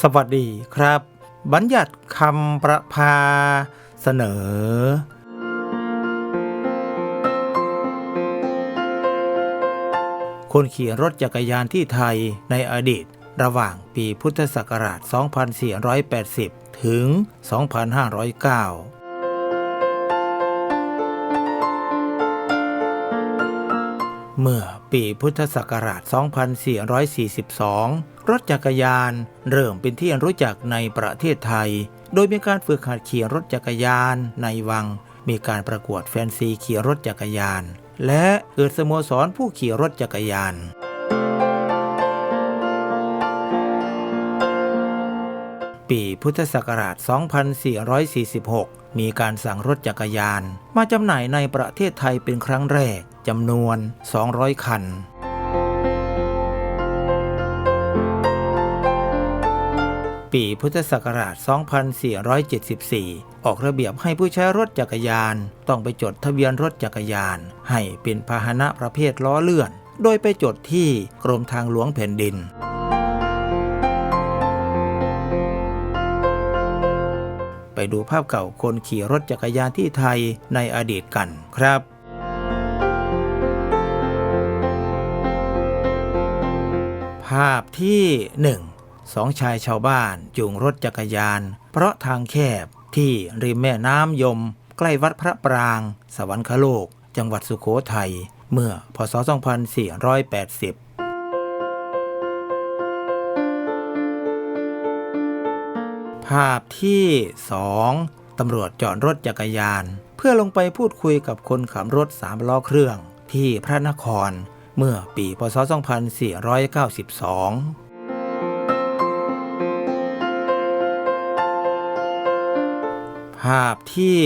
สวัสดีครับ บัญญัติคำประพาเสนอ คนขี่รถจักรยานที่ไทยในอดีต ระหว่างปีพุทธศักราช 2480 ถึง 2509เมื่อปีพุทธศักราช 2442 รถจักรยาน เริ่มเป็นที่รู้จักในประเทศไทย โดยมีการฝึกหัดขี่รถจักรยานในวัง มีการประกวดแฟนซีขี่รถจักรยาน และเกิดสโมสรผู้ขี่รถจักรยานปีพุทธศักราช 2446 มีการสั่งรถจักรยาน มาจำหน่ายในประเทศไทยเป็นครั้งแรกจำนวน 200 คัน ปีพุทธศักราช 2474 ออกระเบียบให้ผู้ใช้รถจักรยาน ต้องไปจดทะเบียนรถจักรยาน ให้เป็นพาหนะประเภทล้อเลื่อน โดยไปจดที่กรมทางหลวงแผ่นดินไปดูภาพเก่าคนขี่รถจักรยานที่ไทยในอดีตกันครับ ภาพที่หนึ่ง สองชายชาวบ้านจูงรถจักรยาน เพราะทางแคบที่ริมแม่น้ำยม ใกล้วัดพระปราง สวรรคโลก จังหวัดสุโขทัย เมื่อพศ 2480ภาพที่ 2 ตำรวจจอดรถจักรยาน เพื่อลงไปพูดคุยกับคนขับรถสามล้อเครื่อง ที่พระนคร เมื่อปีพศ 2492 ภาพที่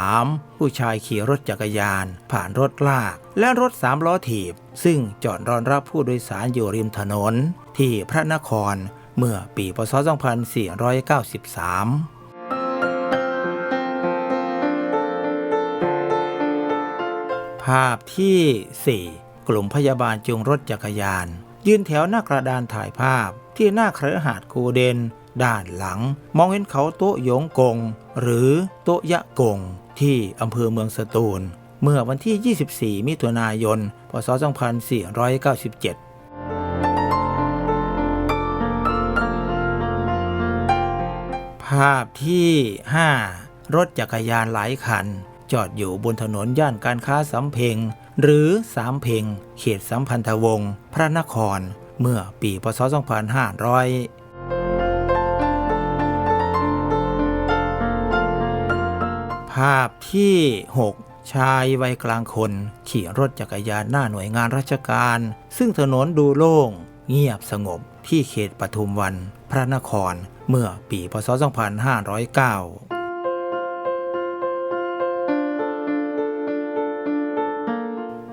3 ผู้ชายขี่รถจักรยาน ผ่านรถลาก และรถสามล้อถีบ ซึ่งจอดรอนรับผู้โดยสารอยู่ริมถนน ที่พระนครเมื่อปีพศ 2493ภาพที่ 4 กลุ่มพยาบาลจูงรถจักรยาน ยืนแถวหน้ากระดานถ่ายภาพที่หน้าเครือหาดกูเดน ด้านหลัง มองเห็นเขาโต๊ะหยงกง หรือโต๊ะยะกง ที่อำเภอเมืองสตูล เมื่อวันที่ 24 มิถุนายน พศ 2497ภาพที่ 5 รถจักรยานหลายคัน จอดอยู่บนถนนย่านการค้าสำเพ็ง หรือสามเพ็งเขตสัมพันธวงศ์พระนคร เมื่อปีพศ 2500าพที่ 6 ชายวัยกลางคน ขี่รถจักรยานหน้าหน่วยงานราชการ ซึ่งถนนดูโล่ง เงียบสงบที่เขตปทุมวัน พระนครเมื่อปีพศ 2509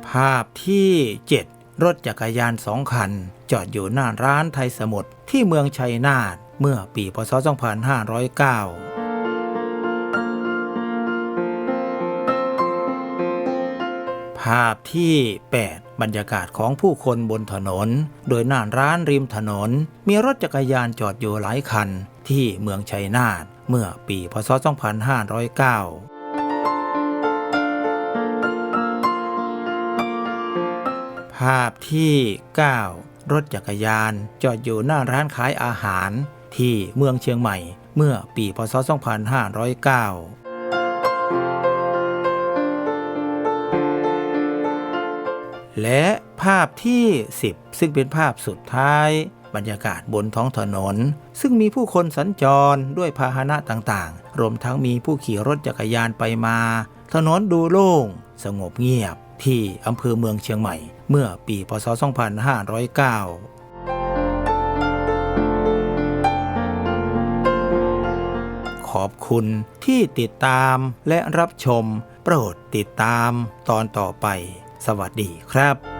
ภาพที่ 7 รถจักรยานสองคัน จอดอยู่หน้าร้านไทยสมุทรที่เมืองชัยนาทเมื่อปีพศ 2509 ภาพที่ 8 บรรยากาศของผู้คนบนถนน โดยหน้าร้านริมถนน มีรถจักรยานจอดอยู่หลายคัน ที่เมืองชัยนาทเมื่อปีพศ 2509ภาพที่ 9 รถจักรยานจอดอยู่หน้าร้านขายอาหารที่เมืองเชียงใหม่เมื่อปีพศ 2509 และภาพที่ 10 ซึ่งเป็นภาพสุดท้าย บรรยากาศบนท้องถนน ซึ่งมีผู้คนสัญจรด้วยพาหนะต่างๆ รวมทั้งมีผู้ขี่รถจักรยานไปมา ถนนดูโล่ง สงบเงียบ ที่อำเภอเมืองเชียงใหม่ เมื่อปีพศ 2509ขอบคุณที่ติดตามและรับชม โปรดติดตามตอนต่อไป สวัสดีครับ